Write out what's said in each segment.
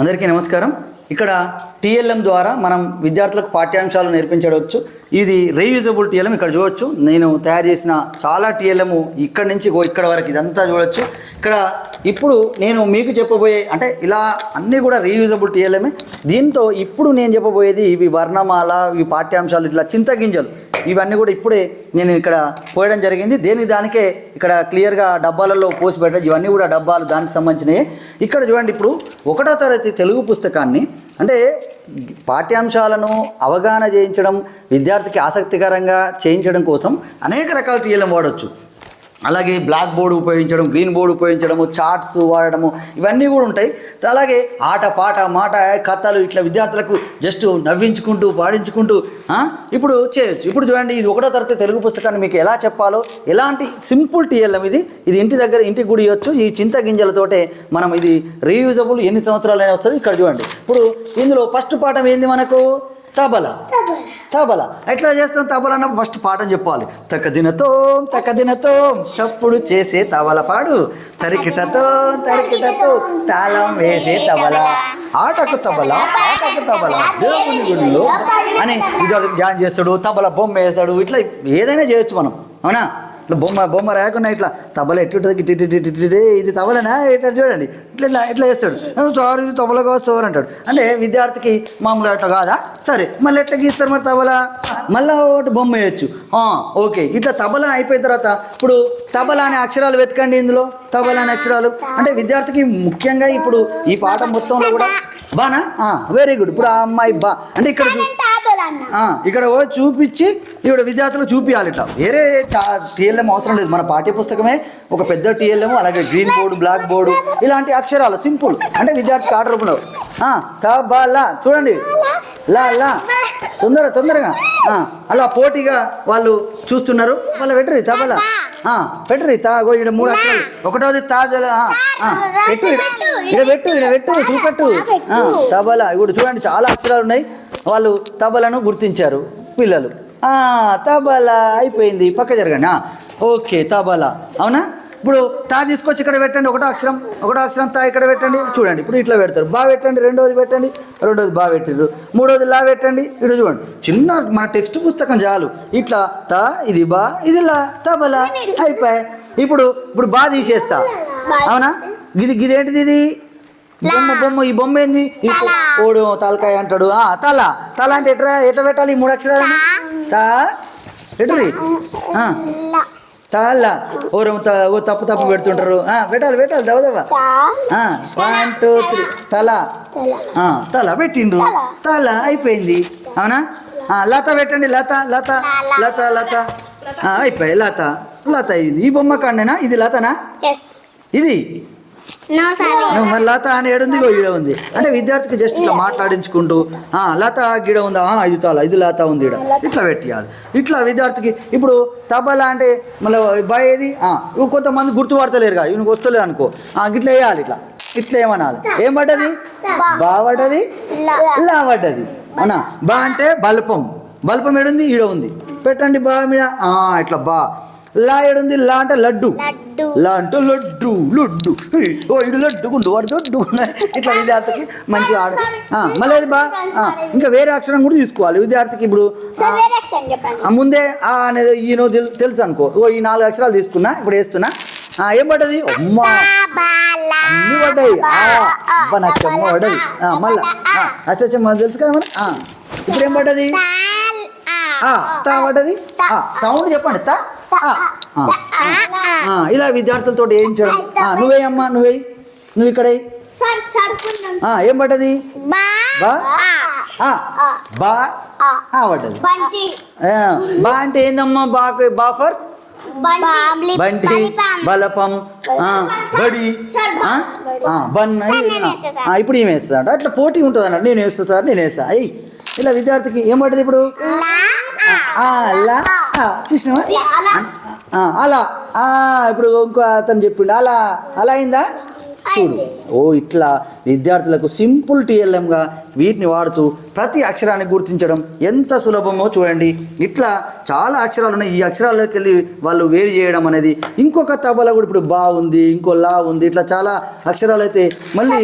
అందరికీ నమస్కారం. ఇక్కడ టీఎల్ఎం ద్వారా మనం విద్యార్థులకు పాఠ్యాంశాలు నేర్పించవచ్చు ఇది రీయూజబుల్ టీఎల్ఎం ఇక్కడ చూడొచ్చు. నేను తయారు చేసిన చాలా టీఎల్ఎం ఇక్కడ నుంచి ఇక్కడ వరకు ఇదంతా చూడొచ్చు. ఇక్కడ ఇప్పుడు నేను మీకు చెప్పబోయే అంటే ఇలా అన్నీ కూడా రీయూజబుల్ టీఎల్ఎమే దీంతో ఇప్పుడు నేను చెప్పబోయేది ఇవి వర్ణమాల ఇవి పాఠ్యాంశాలు ఇట్లా చింతగింజలు. ఇవన్నీ కూడా ఇప్పుడే నేను ఇక్కడ పోయడం జరిగింది. దేనికి దానికే ఇక్కడ క్లియర్గా డబ్బాలలో పోసి పెట్టడం ఇవన్నీ కూడా డబ్బాలు దానికి సంబంధించినవి ఇక్కడ చూడండి ఇప్పుడు ఒకటో తరగతి తెలుగు పుస్తకాన్ని అంటే పాఠ్యాంశాలను అవగాహన చేయించడం విద్యార్థికి ఆసక్తికరంగా చేయించడం కోసం అనేక రకాల టీఎల్ఎం వాడవచ్చు అలాగే బ్లాక్ బోర్డు ఉపయోగించడం గ్రీన్ బోర్డు ఉపయోగించడము చార్ట్స్ వాడడము ఇవన్నీ కూడా ఉంటాయి. అలాగే ఆట పాట మాట కథలు ఇట్లా విద్యార్థులకు జస్ట్ నవ్వించుకుంటూ పాడించుకుంటూ ఇప్పుడు చేయొచ్చు ఇప్పుడు చూడండి ఇది ఒకటో తరగతి తెలుగు పుస్తకాన్ని మీకు ఎలా చెప్పాలో ఎలాంటి సింపుల్ టీఎల్ఎం ఇది. ఇది ఇంటి దగ్గర ఇంటికి గుడి ఇవ్వచ్చు ఈ చింత గింజలతోటే మనం ఇది రీయూజబుల్ ఎన్ని సంవత్సరాలైనా వస్తుంది. ఇక్కడ చూడండి. ఇప్పుడు ఇందులో ఫస్ట్ పాఠం ఏంది మనకు? తబలా. తబలా. ఎట్లా చేస్తాం? తబలా అన్నప్పుడు ఫస్ట్ పాఠం చెప్పాలి. తక్క దినతో తక్క దినతో చప్పుడు చేసే తబల పాడు. తరికిటతో తరికిటతో తాళం వేసే తబల. ఆటకు తబల ఆటకు తబల. దేవుని గుడిలో అని విద్యార్థి ధ్యానం చేస్తాడు తబల బొమ్మ వేస్తాడు ఇట్లా ఏదైనా చేయొచ్చు మనం. అవునా? ఇట్లా బొమ్మ బొమ్మ రాకుండా ఇట్లా తబల ఇటు ఇటు ఇది తబలనా? ఇట్లా చూడండి. ఇట్లా ఇట్లా ఇట్లా వేస్తాడు సారీ ఇది తబలగా వస్తావు అంటాడు. అంటే విద్యార్థికి మామూలుగా అట్లా కాదా? సరే మళ్ళీ ఎట్లా గీస్తారు మరి తబల? మళ్ళీ ఒకటి బొమ్మ వేయచ్చు. ఓకే ఇట్లా తబల అయిపోయిన తర్వాత ఇప్పుడు తబల అనే అక్షరాలు వెతకండి ఇందులో. తబల అనే అక్షరాలు. అంటే విద్యార్థికి ముఖ్యంగా ఇప్పుడు ఈ పాఠం మొత్తంలో కూడా బానా? వెరీ గుడ్ ఇప్పుడు ఆ అమ్మాయి బా. అంటే ఇక్కడ ఇక్కడ చూపించి ఈవిడ విద్యార్థులకు చూపించాలి ఇట్లా. వేరే టీఎల్ఎం అవసరం లేదు. మన పాఠ్య పుస్తకమే ఒక పెద్ద టీఎల్ఎం అలాగే గ్రీన్ బోర్డు బ్లాక్ బోర్డు ఇలాంటి అక్షరాలు సింపుల్. అంటే విద్యార్థికి ఆర్డర్ రూపంలో. లా చూడండి. లా లా. తొందర తొందరగా. అలా పోటీగా వాళ్ళు చూస్తున్నారు. వాళ్ళ పెట్టరు తబలా పెట్టరు తాగో ఇక్కడ మూడు అక్షరాలు. ఒకటోది తాజల పెట్టు ఇక్కడ పెట్టు ఇక్కడ పెట్టు చూపెట్టు. తబలా ఇప్పుడు చూడండి చాలా అక్షరాలు ఉన్నాయి. వాళ్ళు తబలను గుర్తించారు. పిల్లలు. తబలా అయిపోయింది. పక్క జరగండి. ఓకే తబలా. అవునా? ఇప్పుడు తా తీసుకొచ్చి ఇక్కడ పెట్టండి ఒకటో అక్షరం ఒకటో అక్షరం తా ఇక్కడ పెట్టండి. చూడండి ఇప్పుడు ఇట్లా పెడతారు. బా పెట్టండి రెండోది పెట్టండి రెండోది బా పెట్టిర్రు. మూడోది లా పెట్టండి ఇక్కడ చూడండి. చిన్న మన టెక్స్ట్ పుస్తకం చాలు. ఇట్లా తా ఇది బా ఇది లా తబలా అయిపోయి ఇప్పుడు ఇప్పుడు బా తీసేస్తా. అవునా? ఇది ఇదేంటిది ఇది? బొమ్మ బొమ్మ ఈ బొమ్మ ఏంది? ఓడు తలకాయ అంటాడు. ఆ తల. తల అంటే ఎట్లా ఎట్లా పెట్టాలి? ఈ మూడు అక్షరాలు? ఎట్రీ తాళ్ళ ఓ తప్పు తప్పు పెడుతుంటారు. పెట్టాలి పెట్టాలి దవ దవ వన్ టూ త్రీ తల. తల. పెట్టిండ్రు. తల. అయిపోయింది. అవునా? లత పెట్టండి లత లత లత. లత ఆ, అయిపోయి లత. లత ఇది ఈ బొమ్మ కాండేనా? ఇది లతనా? ఇది? మరి లత అని ఏడుంది ఈడ ఉంది. అంటే విద్యార్థికి జస్ట్ ఇట్లా మాట్లాడించుకుంటూ ఆ లత గిడ ఉందా? ఇది తాల ఇది లత ఉంది ఈడ. ఇట్లా పెట్టియాలి. ఇట్లా విద్యార్థికి ఇప్పుడు తబలా అంటే మళ్ళీ బాయ్ ఏది? కొంతమంది గుర్తుపడతలేరుగా ఇవి వస్తలేదు అనుకో. ఆ, గిట్లా వేయాలి ఇట్లా. ఇట్లా ఏమనాలి? ఏం పడ్డది? బా. పడ్డది? లా పడ్డది. అవునా? బా అంటే బల్పం. బల్పం ఏడుంది? ఈడ ఉంది. పెట్టండి బా మీద. ఆ, ఇట్లా బా. లా ఏడుంది? లా అంటే లడ్డు. లడ్డు. లా అంటే లడ్డు లడ్డు. ఓ ఇడు లడ్డు గుండు వాడు దొడ్డు ఇట్లా విద్యార్థికి మంచి ఆడ. మళ్ళీ అది బా ఇంకా వేరే అక్షరం కూడా తీసుకోవాలి. విద్యార్థికి ఇప్పుడు ముందే ఆ అనేది ఈయనో తెలు- తెలుసు అనుకో ఓ ఈ నాలుగు అక్షరాలు తీసుకున్నా ఇప్పుడు వేస్తున్నా. ఆ, ఏం పడ్డది? అమ్మా. అన్ని పడ్డాయి. అబ్బా నాకు చెమ్మ పడ్డది. మళ్ళా. ఆ, అచ్చచ్చమ్మ తెలుసు కదా ఇప్పుడు ఏం పడ్డది? తా పడ్డది? సౌండ్ చెప్పండి. తా ఇలా విద్యార్థులతో ఏం చేయడం? నువ్వే అమ్మా నువ్వే నువ్వు ఇక్కడ ఏం పడ్డది? బా. బా? ఆ, బా. ఆ పడ్డది. బా అంటే ఏందమ్మా? బా బాఫర్ బంటి. బలపం. బడి. బన్. ఇప్పుడు ఏం వేస్తా అంటే అట్లా పోటీ ఉంటుంది అన్నట్టు నేను వేస్తా సార్ నేను వేస్తా. అయ్యి ఇలా విద్యార్థికి ఏం పడ్డది ఇప్పుడు? అలా చూసినావా? అలా. ఆ, ఇప్పుడు ఇంకో అతను చెప్పిండు. అలా. అలా అయిందా? చూడు. ఓ ఇట్లా విద్యార్థులకు సింపుల్ టీఎల్ఎంగా వీటిని వాడుతూ ప్రతి అక్షరాన్ని గుర్తించడం ఎంత సులభమో చూడండి. ఇట్లా చాలా అక్షరాలు ఉన్నాయి. ఈ అక్షరాలకు వెళ్ళి వాళ్ళు వేరు చేయడం అనేది ఇంకొక తబల కూడా ఇప్పుడు బా ఉంది ఇంకో లా ఉంది ఇట్లా చాలా అక్షరాలు అయితే మళ్ళీ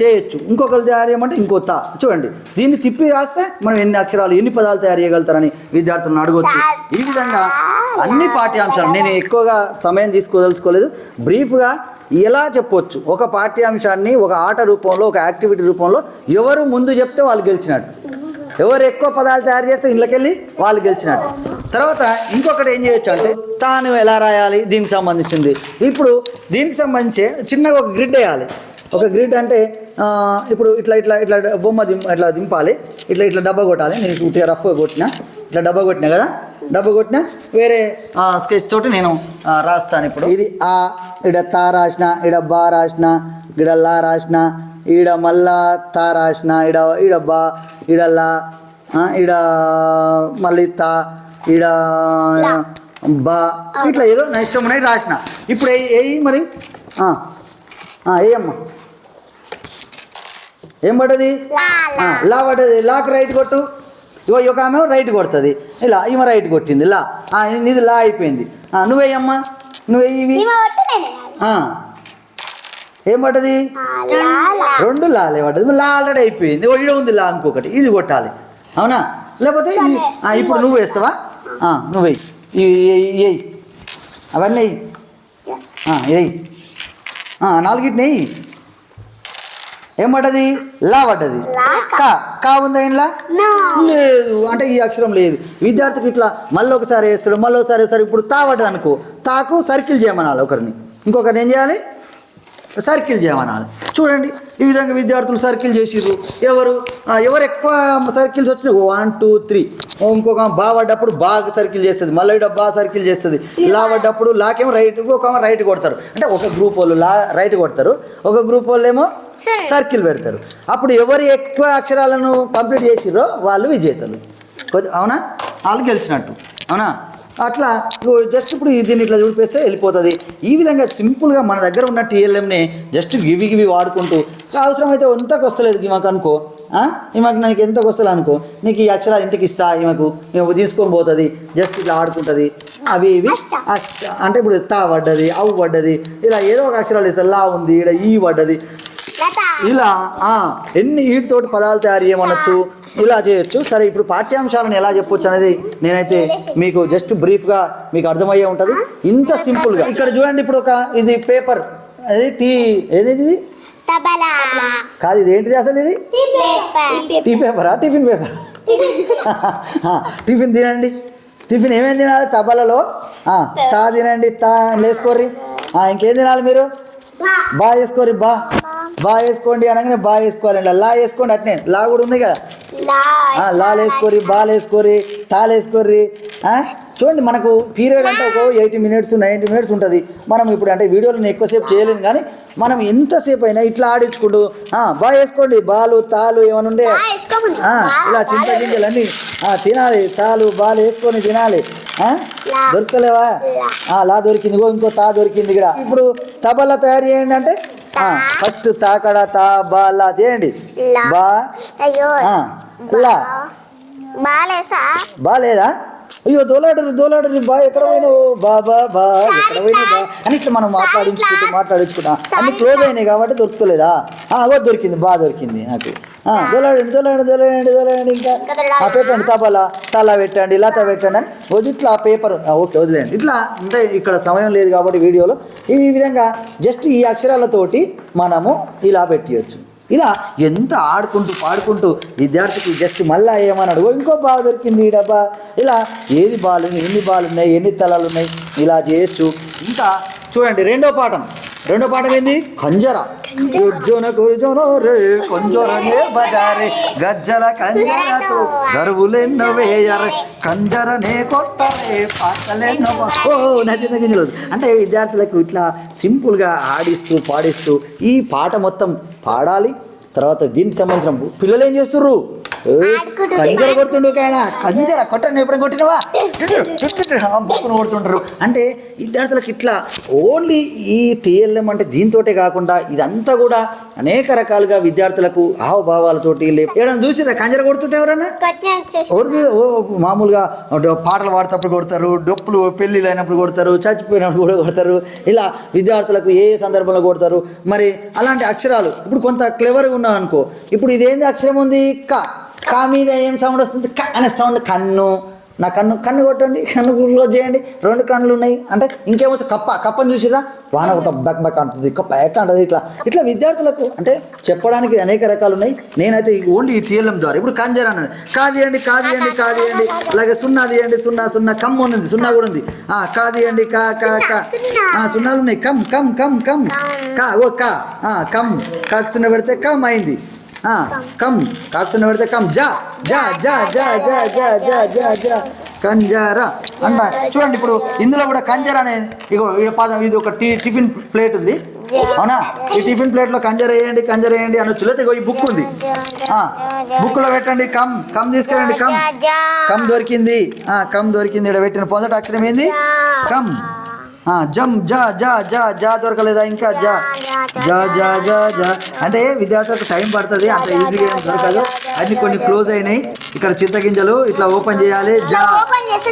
చేయొచ్చు. ఇంకొకరు తయారు చేయమంటే ఇంకో తా. చూడండి. దీన్ని తిప్పి రాస్తే మనం ఎన్ని అక్షరాలు ఎన్ని పదాలు తయారు చేయగలుగుతారని విద్యార్థులను అడగొచ్చు. ఈ విధంగా అన్ని పాఠ్యాంశాలు నేను ఎక్కువగా సమయం తీసుకోదలుచుకోలేదు. బ్రీఫ్గా ఎలా చెప్పొచ్చు? ఒక పాఠ్యాంశాన్ని ఒక ఆట రూపంలో ఒక యాక్టివిటీ రూపంలో ఎవరు ముందు చెప్తే వాళ్ళు గెలిచినట్టు ఎవరు ఎక్కువ పదాలు తయారు చేస్తే ఇళ్ళకెళ్ళి వాళ్ళు గెలిచినట్టు తర్వాత ఇంకొకటి ఏం చేయొచ్చు అంటే తాను ఎలా రాయాలి? దీనికి సంబంధించింది. ఇప్పుడు దీనికి సంబంధించి చిన్నగా ఒక గ్రిడ్ వేయాలి. ఒక గ్రిడ్ అంటే ఇప్పుడు ఇట్లా ఇట్లా ఇట్లా బొమ్మ దిం ఇట్లా దింపాలి. ఇట్లా ఇట్లా డబ్బా కొట్టాలి. నేను ఇట్లా రఫ్గా కొట్టిన. ఇట్లా డబ్బా కొట్టినా కదా? డబ్బా కొట్టిన? వేరే స్కెచ్ తోటి నేను ఆ, రాస్తాను ఇప్పుడు. ఇది ఆ ఇడ తా రాసిన ఇడ బా రాసిన ఇడ లా రాసిన ఈడ మళ్ళా తా రాసిన ఇడ ఈడ బా ఇడ లా ఆ, ఈడ మళ్ళీ తా ఈడ బా ఇట్లా ఏదో నా ఇష్టం ఉన్నాయి రాసిన. ఇప్పుడు ఏ ఏయి మరి? ఆ, ఆ, ఏయమ్మా. ఏం పడ్డది? లా పడ్డది. లాక్ రైట్ కొట్టు. ఇగో ఒక ఆమె రైట్ కొడుతుంది. ఇలా ఈమె రైట్ కొట్టింది. లా ఇది లా అయిపోయింది. నువ్వేయమ్మా నువ్వేయి ఇవి. ఆ. ఏం పడ్డది? రెండు లాలే పడ్డది. లా ఆల్రెడీ అయిపోయింది. ఓ ఈడ ఉంది లా ఇంకొకటి. ఇది కొట్టాలి. అవునా? లేకపోతే ఇప్పుడు నువ్వు వేస్తావా? నువ్వు వేయి. అవన్నీ వెయ్యి. నాలుగిటిని వెయ్యి ఏం పడ్డది. లా పడ్డది కా. కా ఉందా ఇంట్లో లేదు. అంటే ఈ అక్షరం లేదు. విద్యార్థికి ఇట్లా మళ్ళీ ఒకసారి వేస్తాడు మళ్ళీ ఒకసారి వేస్తాడు. ఇప్పుడు తా పడ్డది అనుకో తాకు సర్కిల్ చేయమనాలి ఒకరిని. ఇంకొకరిని ఏం చేయాలి? సర్కిల్ చేయమనాలి. చూడండి ఈ విధంగా విద్యార్థులు సర్కిల్ చేసిర్రు. ఎవరు? ఎవరు ఎక్కువ సర్కిల్స్ వచ్చినాయి? వన్ టూ త్రీ ఇంకొక బా పడ్డప్పుడు బాగా సర్కిల్ చేస్తుంది. మళ్ళీ ఈడ బా సర్కిల్ చేస్తుంది. లా పడ్డప్పుడు లాకేమో రైట్ ఆమె రైట్ కొడతారు. అంటే ఒక గ్రూప్ వాళ్ళు లా రైట్ కొడతారు. ఒక గ్రూప్ వాళ్ళు ఏమో సర్కిల్ పెడతారు. అప్పుడు ఎవరు ఎక్కువ అక్షరాలను కంప్లీట్ చేసిర్రో వాళ్ళు విజేతలు. అవునా? వాళ్ళు గెలిచినట్టు. అవునా? అట్లా జస్ట్ ఇప్పుడు దీన్ని ఇట్లా చూడిపేస్తే వెళ్ళిపోతుంది. ఈ విధంగా సింపుల్గా మన దగ్గర ఉన్న టీఎల్ఎంని జస్ట్ గివి గివి వాడుకుంటూ అవసరమైతే ఎంతకు వస్తలేదు ఈమెకు అనుకో? ఈమెకు నాకు ఎంతకు వస్తుంది అనుకో నీకు ఈ అక్షరాలు ఇంటికి ఇస్తా ఈమెకు ఈమె తీసుకొని పోతుంది జస్ట్ ఇట్లా ఆడుకుంటుంది. అవి ఇవి అంటే ఇప్పుడు తా పడ్డది అవు పడ్డది ఇలా ఏదో ఒక అక్షరాలు ఇస్తారు లా ఉంది ఇక్కడ ఈ పడ్డది. ఇలా ఎన్ని వీటితోటి పదాలు తయారు చేయమనొచ్చు ఇలా చేయొచ్చు. సరే ఇప్పుడు పాఠ్యాంశాలను ఎలా చెప్పొచ్చు అనేది నేనైతే మీకు జస్ట్ బ్రీఫ్గా మీకు అర్థమయ్యే ఉంటుంది. ఇంత సింపుల్గా. ఇక్కడ చూడండి ఇప్పుడు ఒక ఇది పేపర్. అది టీ ఏదేంటి ఇది తబలా. కాదు ఇది ఏంటిది అసలు ఇది? టీ పేపరా. Tiffin paper? టిఫిన్ తినండి. టిఫిన్ ఏమేమి తినాలి? తబలలో? తా తినండి. తా వేసుకోర్రి ఆ, ఇంకేం తినాలి మీరు? బా. వేసుకోరి బా. బా వేసుకోండి అనగానే బా వేసుకోవాలి ఇలా లా వేసుకోండి అట్నే. లా కూడా ఉంది కదా. ఆ, లాలు వేసుకోరి బాల్ వేసుకోరి తాలు వేసుకోర్రి ఆ? చూడండి మనకు పీరియడ్ అంటే ఒక ఎయిటీ మినిట్స్ నైంటీ మినిట్స్ ఉంటుంది. మనం ఇప్పుడు అంటే వీడియోలో నేను ఎక్కువసేపు చేయలేను కానీ మనం ఎంతసేపు అయినా ఇట్లా ఆడించుకుంటూ ఆ, బా వేసుకోండి. బాలు తాలు ఏమైనా ఉండే? ఇలా చింత గింజలన్నీ తినాలి. తాలు బాలు వేసుకొని తినాలి. ఆ, లా. దొరికింది. ఇగో ఇంకో తా దొరికింది ఇక్కడ. ఇప్పుడు తబలా తయారు చేయండి అంటే ఫస్ట్ తాకడ తా బా లా చేయండి. బా. లా. బాలేసా? బాలేదా? అయ్యో దోలాడరు దోలాడరు బా ఎక్కడ పోయినావు? బా బా బా ఎక్కడ పోయినావు బా? అని ఇట్లా మనం మాట్లాడించుకుంటూ మాట్లాడించుకుంటా అన్ని క్లోజ్ అయినాయి కాబట్టి దొరుకుతలేదా? అగో దొరికింది బాగా దొరికింది నాకు. దోలాడండి దోలాడండి దోలాడండి దోలాడండి ఇంకా. ఆ పెట్టండి తబలా తలా పెట్టండి లత పెట్టండి అని వదిలి ఇట్లా ఆ పేపర్. ఓకే వదిలేయండి. ఇట్లా అంటే ఇక్కడ సమయం లేదు కాబట్టి వీడియోలో ఈ విధంగా జస్ట్ ఈ అక్షరాలతోటి మనము ఇలా పెట్టియచ్చు. ఇలా ఎంత ఆడుకుంటూ పాడుకుంటూ విద్యార్థికి జస్ట్ మళ్ళా ఏమన్నాడు? "ఓ, ఇంకో బాగా దొరికింది ఈ డబ్బా. ఇలా ఏది బాలు ఎన్ని బాలున్నాయి ఎన్ని తలాలు ఉన్నాయి ఇలా చేయొచ్చు ఇంకా చూడండి రెండో పాఠం. రెండో పాఠం ఏంది? కంజర గుర్జున రే కొంజరనే బజారే. గజ్జల కంజరతో గరువులెన్నో వేయరే. కంజరనే కొట్టరే పాటలెన్నో ఓ నచ్చిన గింజలు అంటే విద్యార్థులకు ఇట్లా సింపుల్గా ఆడిస్తూ పాడిస్తూ ఈ పాట మొత్తం పాడాలి. తర్వాత దీనికి సంబంధించిన పిల్లలు ఏం చేస్తుర్రు. కంజర కొడుతుండు ఆయన కంజర కొట్టండి ఎప్పుడైనా కొట్టినవా బుక్కును కొడుతుంటారు అంటే విద్యార్థులకు ఇట్లా ఓన్లీ ఈ టీఎల్ఎం అంటే దీంతోటే కాకుండా ఇదంతా కూడా అనేక రకాలుగా విద్యార్థులకు హావభావాలతోటి ఏదైనా చూసిరా కంజర కొడుతుంటే ఎవరన్నా కొట్టిన మామూలుగా పాటలు పాడేటప్పుడు కొడతారు డొప్పులు పెళ్ళిళ్ళు అయినప్పుడు కొడతారు చచ్చిపోయినప్పుడు కూడా కొడతారు ఇలా విద్యార్థులకు ఏ ఏ సందర్భంలో కొడతారు మరి అలాంటి అక్షరాలు ఇప్పుడు కొంత క్లెవర్గా ఉన్నాం అనుకో. ఇప్పుడు ఇదేంది అక్షరం ఉంది? క. కా మీద ఏం సౌండ్ వస్తుంది? క అనే సౌండ్ కన్ను. నా కన్ను కన్ను కొట్టండి కన్ను క్లోజ్ చేయండి. రెండు కన్నులు ఉన్నాయి. అంటే ఇంకేమో కప్ప కప్పని చూసిరా వాన ఒక బక్ బక్ అంటుంది కప్ప ఎట్లా అంటది ఇట్లా? ఇట్లా విద్యార్థులకు అంటే చెప్పడానికి అనేక రకాలు ఉన్నాయి. నేనైతే ఓన్లీ ఈ టీఎల్ఎం ద్వారా ఇప్పుడు కంజర్ అన్నాను. కాదియండి కాదియండి కాదియండి. అలాగే సున్నా తీయండి సున్నా సున్నా కమ్ ఉంది. సున్నా కూడా ఉంది. ఆ కాదియండి కా కా కా. సున్నాలు ఉన్నాయి. కమ్ కమ్ కమ్ కమ్. కా ఓ కా. కమ్. కాకు సున్నా పెడితే కమ్ అయింది. కమ్ కాకు పెడితే కమ్ జా జా జా జా జా జా జా జా జా కంజారా అంట చూడండి ఇప్పుడు ఇందులో కూడా కంజర అనేది ఇగో ఈ పదం ఇది ఒక టీ టిఫిన్ ప్లేట్ ఉంది అవునా ఈ టిఫిన్ ప్లేట్లో కంజర వేయండి కంజర వేయండి అనొచ్చు లేదు ఈ బుక్ ఉంది ఆ బుక్లో పెట్టండి కమ్ కమ్ తీసుకెళ్ళండి కమ్ కమ్ దొరికింది ఆ కమ్ దొరికింది ఇక్కడ పెట్టిన పొందట అక్షరం ఏంది కమ్ జమ్ జా జా జా జా దొరకలేదా ఇంకా? జా. జా జా జా జా అంటే విద్యార్థులకు టైం పడుతుంది అంత ఈజీగా ఏం దొరకదు. అన్ని కొన్ని క్లోజ్ అయినాయి. ఇక్కడ చింతగింజలు ఇట్లా ఓపెన్ చేయాలి. జా.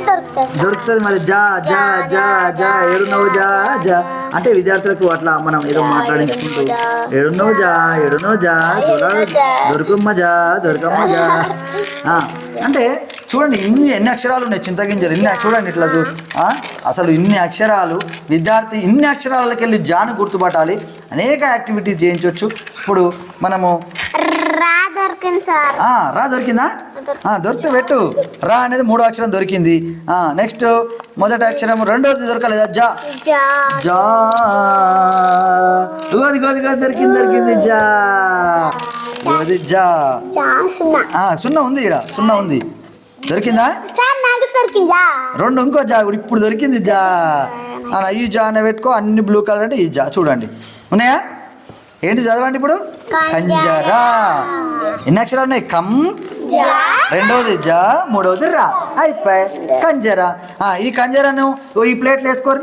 దొరుకుతుంది దొరుకుతుంది మరి. జా జా జా జా ఏడున్నావు జా జా. అంటే విద్యార్థులకు అట్లా మనం ఏదో మాట్లాడించుకుంటూ. ఏడున్నావు జా. ఏడున్నావు జా దొర- దొరుకుమ్మ జా దొరకమ్మ జా. అంటే చూడండి ఇన్ని ఎన్ని అక్షరాలు ఉన్నాయి చింతగింజలు ఇన్ని చూడండి ఇట్లా చూ అసలు ఇన్ని అక్షరాలు. విద్యార్థి ఇన్ని అక్షరాలకి వెళ్ళి జాను గుర్తుపట్టాలి. అనేక యాక్టివిటీస్ చేయించవచ్చు ఇప్పుడు మనము రా దొరికింది సార్. ఆ, రా దొరికిందా? ఆ, దొరికితే పెట్టు. రా అనేది మూడో అక్షరం దొరికింది. నెక్స్ట్ మొదటి అక్షరం రెండోది దొరకలేదా. జా. జా. గోది గోది గోది దొరికింది దొరికింది. జా. గోది జా. సున్నా. ఉంది ఇక్కడ సున్నా ఉంది. దొరికిందా? రెండు ఇంకో జా కూడా ఇప్పుడు దొరికింది జా. ఈ జా అనే పెట్టుకో. అన్ని బ్లూ కలర్ అంటే ఈ జా. చూడండి. ఉన్నాయా? ఏంటి చదవండి ఇప్పుడు? కంజరా. ఎన్ని అక్షరాలు ఉన్నాయి? కమ్ రెండవది జా మూడవది రా. అయిపోయి. కంజరా. ఆ, ఈ కంజరాను ఈ ప్లేట్లు వేసుకోరు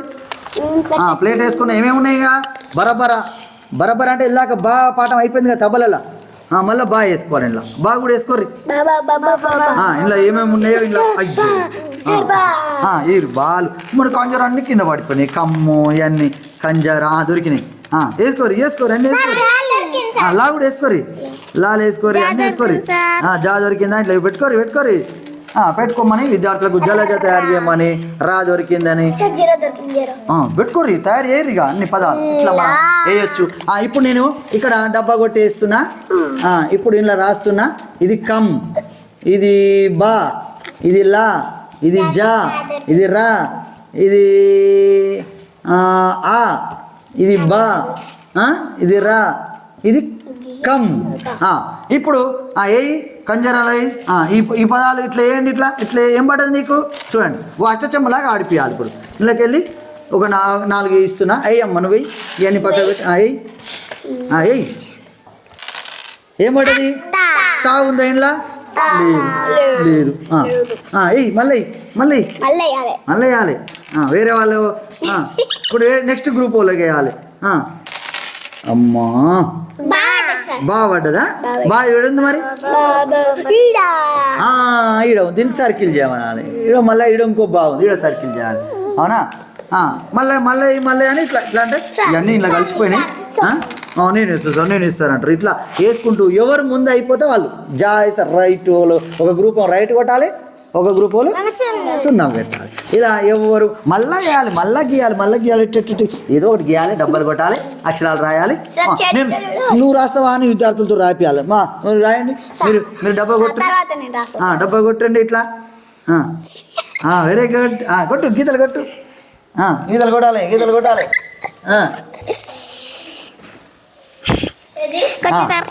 ప్లేట్ వేసుకున్న ఏమేమి ఉన్నాయి ఇక? బరబర. బరబర అంటే ఇలాక బా పాఠం అయిపోయింది కదా తబలలో. మళ్ళీ బా వేసుకోవాలి ఇంట్లో బా కూడా వేసుకోర్రి. ఇంట్లో ఏమేమి ఉన్నాయో ఇంట్లో అయ్యో. ఈ బాలు. మరి కంజర అన్ని కింద పడిపోయినాయి. కమ్ము ఇవన్నీ కంజర దొరికినాయి. వేసుకోరి వేసుకోరి అన్ని వేసుకోరి. లా కూడా వేసుకోరి. లాలు వేసుకోరి అన్ని వేసుకోరి. జా దొరికిందా? ఇట్లా పెట్టుకోరి పెట్టుకోరి. ఆ, పెట్టుకోమని విద్యార్థులకు జలజ తయారు చేయమని రా దొరికిందని. పెట్టుకోర్రి తయారు చేయరు ఇక అన్ని పదాలు. ఇట్లా మనం వేయచ్చు. ఆ, ఇప్పుడు నేను ఇక్కడ డబ్బా కొట్టి వేస్తున్నా. ఆ, ఇప్పుడు ఇలా రాస్తున్నా. ఇది కమ్ ఇది బా ఇది లా ఇది జా ఇది రా ఇది ఆ. ఇది బా ఆ, ఇది రా. ఇది కమ్. ఇప్పుడు ఆ ఏ కంజరాలై ఈ ఈ పదాలు ఇట్లా వేయండి ఇట్లా ఇట్లా ఏం పడదు నీకు? చూడండి ఓ అష్టచెమ్మలాగా ఆడిపియాలి ఇప్పుడు. ఇంట్లోకి వెళ్ళి ఒక నా నాలుగు ఇస్తున్నా. అయ్యి అమ్మ నువ్వు. ఇవన్నీ పక్కన పెట్టి అయ్యి అయ్యి ఏం పడ్డది? తా. ఉందా ఇంట్లో లేదు. లేదు. మళ్ళీ మళ్ళీ. మళ్ళీ వేయాలి. వేరే వాళ్ళు ఇప్పుడు నెక్స్ట్ గ్రూప్ వాళ్ళకి వేయాలి. అమ్మా. బాగా పడ్డదా బాగా ఏడుంది మరి? ఈడ. దీన్ని సర్కిల్ చేయమనాలి. ఈడ మళ్ళీ ఈడ ఇంకో బాగుంది ఈడ సర్కిల్ చేయాలి. అవునా? మళ్ళీ మళ్ళీ మళ్ళీ అని ఇట్లా ఇట్లా అంటే ఇవన్నీ ఇలా కలిసిపోయినాయి. నేను ఇస్తాను సార్ నేను ఇస్తానంటారు ఇట్లా వేసుకుంటూ ఎవరు ముందు అయిపోతే వాళ్ళు జా అయితే రైట్ వాళ్ళు ఒక గ్రూప్ రైట్ కొట్టాలి ఒక గ్రూప్ వాళ్ళు సున్నాలు పెట్టాలి. ఇలా ఎవరు మళ్ళా గీయాలి మళ్ళా గీయాలి మళ్ళా గీయాలి. ఏదో ఒకటి గీయాలి డబ్బలు కొట్టాలి అక్షరాలు రాయాలి. నేను నువ్వు రాస్తావా అని విద్యార్థులతో రాపియాలి. మా మీరు రాయండి. మీరు మీరు డబ్బా కొట్టు డబ్బా కొట్టండి ఇట్లా. వెరీ గుడ్ కొట్టు గీతలు కొట్టు. గీతలు కొట్టాలి గీతలు కొట్టాలి.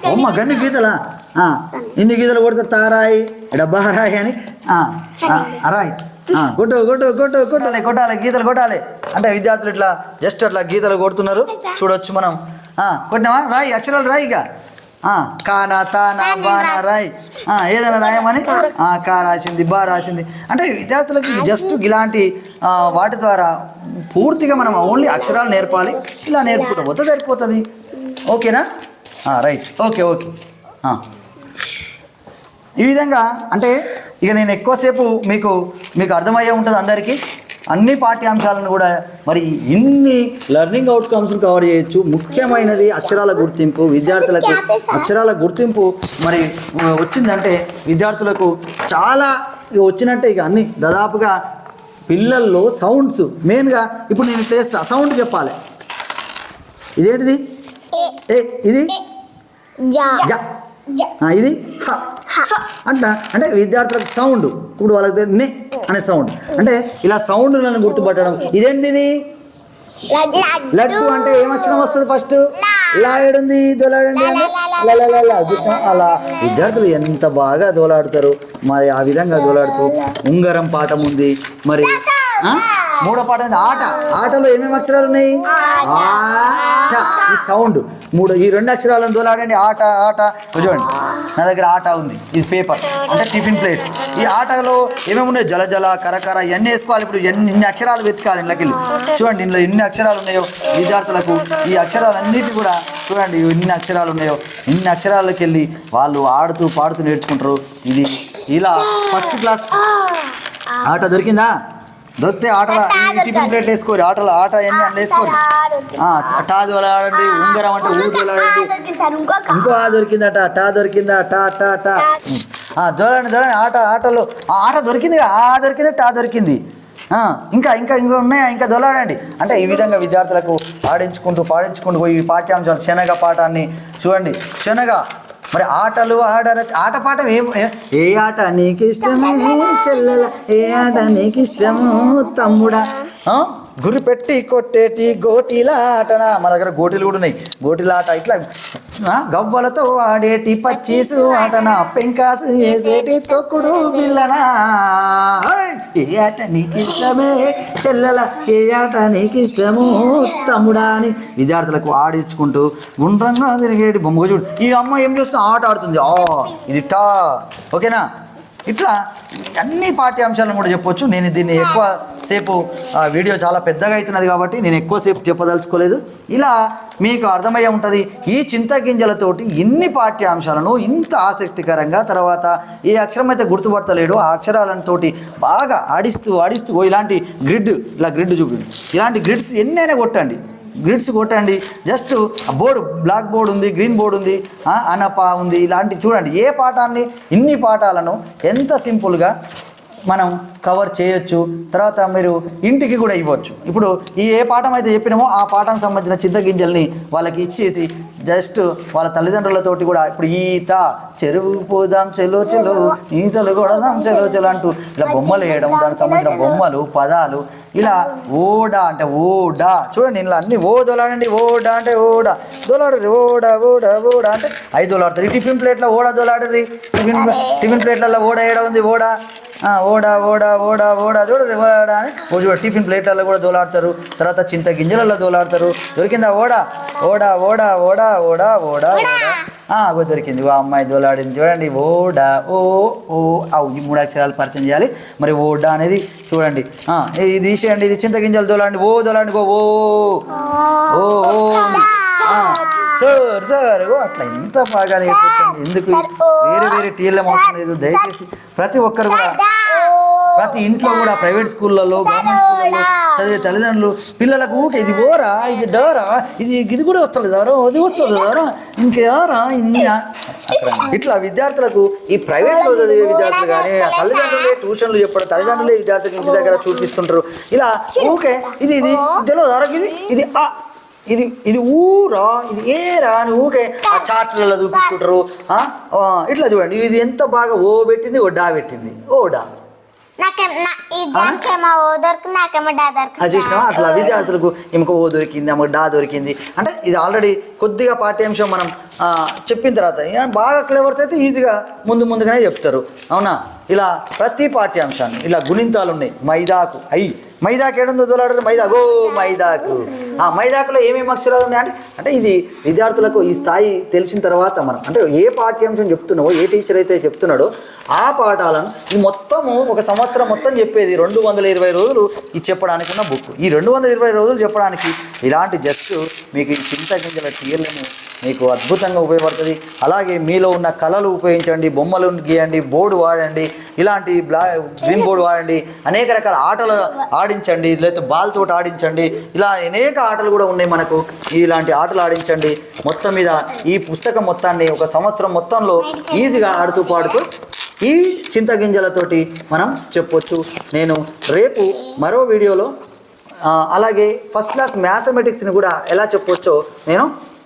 అమ్మ గన్ని గీతలా? ఆ, ఇన్ని గీతలు కొడితే తారాయి డబ్బా రాయి అని? రాయి కొట్టు కొట్టు కొట్టు కొట్టాలి కొట్టాలి గీతలు కొట్టాలి. అంటే విద్యార్థులు ఇట్లా జస్ట్ అట్లా గీతలు కొడుతున్నారు. చూడొచ్చు మనం. ఆ, కొట్టినావా? రాయి అక్షరాలు రాయి ఇక. ఆ, కానా తానా బానా రాయ్. ఆ, ఏదైనా రాయమని? ఆ, కా రాసింది బా రాసింది. అంటే విద్యార్థులకు జస్ట్ ఇలాంటి ఆ, వాటి ద్వారా పూర్తిగా మనం ఓన్లీ అక్షరాలు నేర్పాలి. ఇలా నేర్పుకుంటూ పోతే సరిపోతుంది. ఓకేనా? రైట్ ఓకే ఓకే ఈ విధంగా అంటే ఇక నేను ఎక్కువసేపు మీకు మీకు అర్థమయ్యే ఉంటుంది అందరికీ. అన్ని పాఠ్యాంశాలను కూడా మరి ఇన్ని లెర్నింగ్ అవుట్కమ్స్ను కవర్ చేయొచ్చు. ముఖ్యమైనది అక్షరాల గుర్తింపు విద్యార్థులకు అక్షరాల గుర్తింపు. మరి వచ్చిందంటే విద్యార్థులకు చాలా ఇక వచ్చినట్టే ఇక అన్ని. దాదాపుగా పిల్లల్లో సౌండ్స్ మెయిన్గా ఇప్పుడు నేను చేస్తా సౌండ్ చెప్పాలి. ఇదేంటిది? ఏ ఇది? జా ఇది? హ. అంట అంటే విద్యార్థులకు సౌండ్. ఇప్పుడు వాళ్ళకి నే అనే సౌండ్. అంటే ఇలా సౌండ్లను గుర్తుపట్టడం. ఇదేంటిది? లడ్డు. అంటే ఏం అక్షరం వస్తుంది ఫస్ట్? లాగడుంది దోలాడండి. చూసినావా? అలా. విద్యార్థులు ఎంత బాగా దోలాడుతారు? మరి ఆ విధంగా దోలాడుతూ ఉంగరం పాఠం ఉంది. మరి? మూడో పాఠం ఉంది ఆట. ఆటలో ఏమేమి అక్షరాలు ఉన్నాయి? ఆట. ఈ సౌండ్ మూడు ఈ రెండు అక్షరాలను దోలాడండి. ఆట ఆట. చూడండి. నా దగ్గర ఆట ఉంది. ఇది పేపర్ అంటే టిఫిన్ ప్లేట్ ఈ ఆటలో ఏమేమి ఉన్నాయి? జల జల కరకర ఇవన్నీ వేసుకోవాలి. ఇప్పుడు ఎన్ని ఇన్ని అక్షరాలు వెతకాలి ఇంట్లోకి చూడండి ఇందులో ఎన్ని అక్షరాలు ఉన్నాయో విద్యార్థులకు. ఈ అక్షరాలన్నిటి కూడా చూడండి ఎన్ని అక్షరాలు ఉన్నాయో. ఇన్ని అక్షరాలకు వెళ్ళి వాళ్ళు ఆడుతూ పాడుతూ నేర్చుకుంటారు. ఇది ఇలా ఫస్ట్ క్లాస్ ఆట దొరికిందా? దొరికితే ఆటల టిఫిన్ ప్లేట్ వేసుకోరు ఆటల ఆట ఎన్ని అందులో వేసుకోరు. ఆ, టా దోలాడండి ఉంగరం అంటే ఊరు దోలాడండి ఇంకొక. ఇంకో ఆ దొరికిందట టా దొరికిందా టా టా టా ఆ, దొరకండి దొరకండి ఆట ఆటలో. ఆ ఆట దొరికింది ఆ దొరికింది టా దొరికింది. ఇంకా ఇంకా ఇంకా ఉన్నాయా? ఇంకా దొలాడండి అంటే ఈ విధంగా విద్యార్థులకు ఆడించుకుంటూ పాడించుకుంటూ పోయి పాఠ్యాంశాలు శనగ పాఠాన్ని చూడండి. శనగ మరి ఆటలు ఆడర ఆట పాఠం ఏం ఏ- ఆట నీకు ఇష్టమే చెల్లెల ఏ ఆట నీకు ఇష్టము తమ్ముడా గురి పెట్టి కొట్టేటి గోటిలాటన? మా దగ్గర గోటీలు కూడా ఉన్నాయి. గోటిలాట ఇట్లా గవ్వలతో ఆడేటి పచ్చీసు ఆటనా? పెంకాసు వేసేటి తొక్కుడు బిల్లనా? ఏ ఆట నీకు ఇష్టమే చెల్లెల ఏ ఆట నీకు ఇష్టము తమ్ముడా అని విద్యార్థులకు ఆడించుకుంటూ గుండ్రంగా తిరిగేటి బొమ్మగా చూడు. ఈ అమ్మ ఏం చేస్తుంది? ఆట ఆడుతుంది. ఆ ఇది టా. ఓకేనా? ఇట్లా అన్ని పాఠ్యాంశాలను కూడా చెప్పొచ్చు. నేను దీన్ని ఎక్కువ సేపు ఆ, వీడియో చాలా పెద్దగా అవుతున్నది కాబట్టి నేను ఎక్కువసేపు చెప్పదలుచుకోలేదు. ఇలా మీకు అర్థమయ్యే ఉంటుంది ఈ చింతగింజలతోటి ఇన్ని పాఠ్యాంశాలను ఇంత ఆసక్తికరంగా తర్వాత ఏ అక్షరం అయితే గుర్తుపడతలేడో ఆ అక్షరాలతోటి బాగా ఆడిస్తూ ఆడిస్తూ ఇలాంటి గ్రిడ్ ఇలా గ్రిడ్ చూపి ఇలాంటి గ్రిడ్స్ ఎన్నైనా కొట్టండి. గ్రిడ్స్ కొట్టండి. జస్ట్ బోర్డు బ్లాక్ బోర్డు ఉంది గ్రీన్ బోర్డు ఉంది అనపా ఉంది ఇలాంటి చూడండి. ఏ పాఠాన్ని ఇన్ని పాఠాలను ఎంత సింపుల్గా మనం కవర్ చేయొచ్చు. తర్వాత మీరు ఇంటికి కూడా ఇవ్వచ్చు. ఇప్పుడు ఈ ఏ పాఠం అయితే చెప్పినామో ఆ పాఠానికి సంబంధించిన చింతగింజల్ని వాళ్ళకి ఇచ్చేసి జస్ట్ వాళ్ళ తల్లిదండ్రులతోటి కూడా ఇప్పుడు ఈత చెరువు పోదాం చెలో చెలో ఈతలు కొడదాం చెలో చెలో అంటూ ఇలా బొమ్మలు వేయడం దానికి సంబంధించిన బొమ్మలు పదాలు ఇలా ఓడా అంటే ఓడా. చూడండి ఇలా అన్ని ఓ దొలాడండి ఓడా అంటే ఓడా. దొలాడరు ఓడా ఓడా ఓడా అంటే ఐదు దొలాడతారు. ఈ టిఫిన్ ప్లేట్లో ఓడా దొలాడరు టిఫిన్ టిఫిన్ ప్లేట్లలో ఓడా వేయడం ఉంది? ఓడా. ఓడా ఓడా ఓడా ఓడా చూడరు ఓడా అని ఓ టిఫిన్ ప్లేట్లలో కూడా దోలాడతారు. తర్వాత చింత గింజలలో దోలాడతారు. దొరికిందా ఓడా? ఓడా ఓడా ఓడా ఓడా ఓడా ఓడా. అగో దొరికింది. ఓ అమ్మాయి దోలాడింది చూడండి. ఓడా ఓ ఓ అవు ఈ మూడు అక్షరాలు పరిచయం చేయాలి. మరి ఓడా అనేది చూడండి. ఇది తీసేయండి. ఇది చింతగింజలు దోలాండి. ఓ దోలాండి. ఓ ఓ ఓ సార్ సార్ ఓ అట్లా ఎంత బాగా నేర్పించండి ఎందుకు? వేరే వేరే టీఎల్ఎం అవసరం లేదు. దయచేసి ప్రతి ఒక్కరు కూడా ప్రతి ఇంట్లో కూడా ప్రైవేట్ స్కూళ్ళలో గవర్నమెంట్ స్కూళ్ళలో చదివే తల్లిదండ్రులు పిల్లలకు ఊకే ఇది ఓరా ఇది డోరా ఇది ఇది కూడా వస్తుంది ఎవరో అది వస్తుంది ఎవరో ఇంకెవరా ఇన్నా ఇట్లా విద్యార్థులకు ఈ ప్రైవేట్లో చదివే విద్యార్థులు కానీ తల్లిదండ్రులే ట్యూషన్లు చెప్పడం తల్లిదండ్రులే విద్యార్థులకు ఇంటి దగ్గర చూపిస్తుంటారు. ఇలా ఊకే ఇది ఇది తెలియదు ఇది? ఇది ఆ ఇది ఇది ఊరా ఇది ఏరా అని ఊకే ఆ చాట్లలో? ఆ, ఇట్లా చూడండి. ఇది ఎంత బాగా ఓ పెట్టింది ఓ డా పెట్టింది. ఓ డా. చూసినావా అట్లా విద్యార్థులకు ఈమెకు ఓ దొరికింది ఆమెకు డా దొరికింది. అంటే ఇది ఆల్రెడీ కొద్దిగా పాఠ్యాంశం మనం చెప్పిన తర్వాత బాగా క్లెవర్స్ అయితే ఈజీగా ముందు ముందుగానే చెప్తారు. అవునా? ఇలా ప్రతి పాఠ్యాంశాన్ని ఇలా గుణింతాలు ఉన్నాయి. మైదాకు అయ్యి మైదాకు ఏడుందో దొలాడరు మైదా గో మైదాకు. ఆ మైదాకులో ఏమేమి అక్షరాలు ఉన్నాయంటే అంటే ఇది విద్యార్థులకు ఈ స్థాయి తెలిసిన తర్వాత మనం అంటే ఏ పాఠ్యాంశం చెప్తున్నావో ఏ టీచర్ అయితే చెప్తున్నాడో ఆ పాఠాలను ఈ మొత్తము ఒక సంవత్సరం మొత్తం చెప్పేది రెండు వందల ఇరవై రోజులు ఇది చెప్పడానికి ఉన్న బుక్. ఈ రెండు వందల ఇరవై రోజులు చెప్పడానికి ఇలాంటి జస్ట్ మీకు ఈ చింతగింజల టీఎల్ఎం మీకు అద్భుతంగా ఉపయోగపడుతుంది. అలాగే మీలో ఉన్న కళలు ఉపయోగించండి బొమ్మలు గీయండి బోర్డు వాడండి ఇలాంటి బ్లా గ్రీన్ బోర్డు వాడండి అనేక రకాల ఆటలు ఆడించండి లేకపోతే బాల్స్ ఒకటి ఆడించండి ఇలా అనేక ఆటలు కూడా ఉన్నాయి మనకు. ఇలాంటి ఆటలు ఆడించండి. మొత్తం మీద ఈ పుస్తకం మొత్తాన్ని ఒక సంవత్సరం మొత్తంలో ఈజీగా ఆడుతూ పాడుతూ ఈ చింతగింజలతోటి మనం చెప్పొచ్చు. నేను రేపు మరో వీడియోలో అలాగే ఫస్ట్ క్లాస్ మ్యాథమెటిక్స్ని కూడా ఎలా చెప్పొచ్చో నేను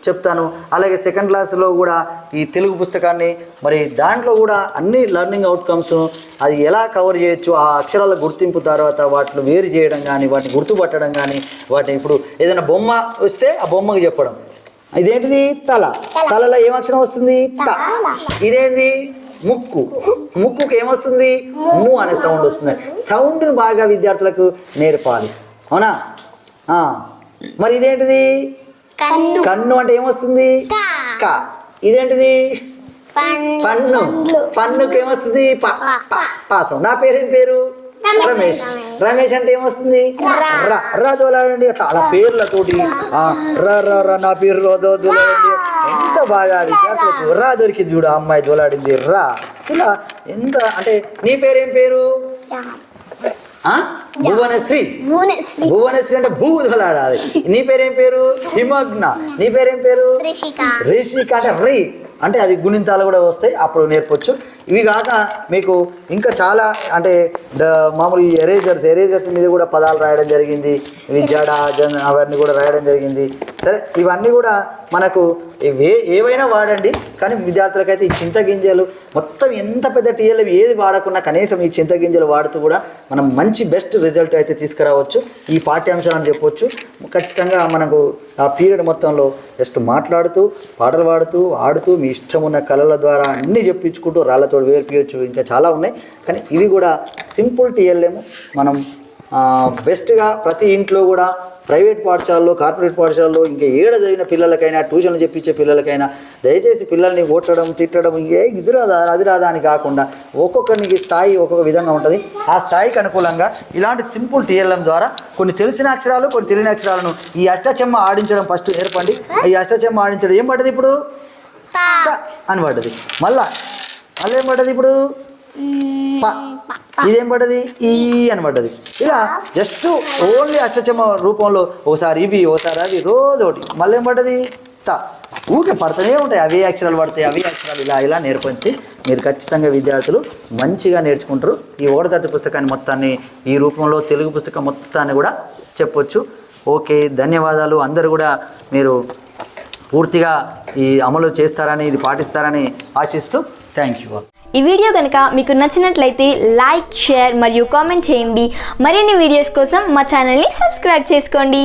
చెప్తాను. అలాగే సెకండ్ క్లాస్లో కూడా ఈ తెలుగు పుస్తకాన్ని మరి దాంట్లో కూడా అన్ని లెర్నింగ్ అవుట్కమ్స్ అది ఎలా కవర్ చేయొచ్చు ఆ అక్షరాల గుర్తింపు తర్వాత వాటిని వేరు చేయడం కానీ వాటిని గుర్తుపట్టడం కానీ వాటిని ఇప్పుడు ఏదైనా బొమ్మ వస్తే ఆ బొమ్మకి చెప్పడం. ఇదేంటిది? తల. తలలో ఏం అక్షరం వస్తుంది? త. ఇదేంది? ముక్కు. ముక్కుకి ఏమొస్తుంది? ము అనే సౌండ్ వస్తుంది. సౌండ్ని బాగా విద్యార్థులకు నేర్పాలి. అవునా. మరి ఇదేంటిది? కన్ను. కన్ను అంటే ఏమొస్తుంది? క. ఇదేంటిది? పన్ను. పన్నుకి ఏమొస్తుంది? ప. ప. పాసం. నా పేరేం పేరు? రమేష్. రమేష్. అంటే ఏమొస్తుంది? ర. ర. దోలాడండి అట్లా అలా పేర్లతోటి. ఆ, ర ర ర నా పేరు రో దో దోలాడండి ఎంత బాగా విద్యార్థులకు రా దొరికింది చూడు అమ్మాయి దోలాడింది. రా. ఇలా ఎంత అంటే నీ పేరేం పేరు? భువనశ్రీ. భువనశ్రీ. భువనశ్రీ అంటే భూ దోలాడాలి నీ పేరేం పేరు? హిమగ్న. నీ పేరేం పేరు? రిషిక. రిషిక అంటే రి. అంటే అది గుణింతాలు కూడా వస్తాయి అప్పుడు నేర్పొచ్చు. ఇవి కాక మీకు ఇంకా చాలా అంటే మామూలు ఈ ఎరేజర్స్ ఎరేజర్స్ మీద కూడా పదాలు రాయడం జరిగింది. ఇవి జడ జన్ అవన్నీ కూడా రాయడం జరిగింది. సరే ఇవన్నీ కూడా మనకు ఇవే ఏవైనా వాడండి. కానీ విద్యార్థులకైతే ఈ చింతగింజలు మొత్తం ఎంత పెద్ద టీఎల్ఎం ఏది వాడకున్నా కనీసం ఈ చింతగింజలు వాడుతూ కూడా మనం మంచి బెస్ట్ రిజల్ట్ అయితే తీసుకురావచ్చు. ఈ పాఠ్యాంశాలను చెప్పొచ్చు. ఖచ్చితంగా మనకు ఆ పీరియడ్ మొత్తంలో జస్ట్ మాట్లాడుతూ పాటలు పాడుతూ ఆడుతూ మీ ఇష్టం ఉన్న కళల ద్వారా అన్నీ చెప్పించుకుంటూ రాళ్ళతో వేర్పియచ్చు ఇంకా చాలా ఉన్నాయి. కానీ ఇవి కూడా సింపుల్ టీఎల్ఎం. మనం బెస్ట్గా ప్రతి ఇంట్లో కూడా ప్రైవేట్ పాఠశాలలో కార్పొరేట్ పాఠశాలలో ఇంకా ఏడ చదివిన పిల్లలకైనా ట్యూషన్లు చెప్పించే పిల్లలకైనా దయచేసి పిల్లల్ని ఓట్టడం తిట్టడం ఏ ఇది రాదా అది రాదా అని కాకుండా ఒక్కొక్కరికి స్థాయి ఒక్కొక్క విధంగా ఉంటుంది. ఆ స్థాయికి అనుకూలంగా ఇలాంటి సింపుల్ టీఎల్ఎం ద్వారా కొన్ని తెలిసిన అక్షరాలు కొన్ని తెలియని అక్షరాలను ఈ అష్టచెమ్మ ఆడించడం ఫస్ట్ నేర్పండి. ఈ అష్టచెమ్మ ఆడించడం ఏం పడ్డది ఇప్పుడు? అని పడ్డది. మళ్ళా ఏం పడ్డది ఇప్పుడు? ఇదేం పడ్డది? ఈ అని పడ్డది. ఇలా జస్ట్ ఓన్లీ అష్టచమ రూపంలో ఓసారి ఇవి ఓసారి అవి రోజు ఒకటి. మళ్ళీ ఏం పడ్డది? త. ఊకే పడుతూనే ఉంటాయి. అవే అక్షరాలు పడతాయి అవే అక్షరాలు ఇలా ఇలా నేర్పించి మీరు ఖచ్చితంగా విద్యార్థులు మంచిగా నేర్చుకుంటారు. ఈ ఓడతట్టు పుస్తకాన్ని మొత్తాన్ని ఈ రూపంలో తెలుగు పుస్తకం మొత్తాన్ని కూడా చెప్పొచ్చు. ఓకే ధన్యవాదాలు. అందరూ కూడా మీరు పూర్తిగా ఈ అమలు చేస్తారని ఇది పాటిస్తారని ఆశిస్తూ థ్యాంక్ యూ ఈ వీడియో కనుక మీకు నచ్చినట్లయితే లైక్ షేర్ మరియు కామెంట్ చేయండి. మరిన్ని వీడియోస్ కోసం మా ఛానల్ని సబ్స్క్రైబ్ చేసుకోండి.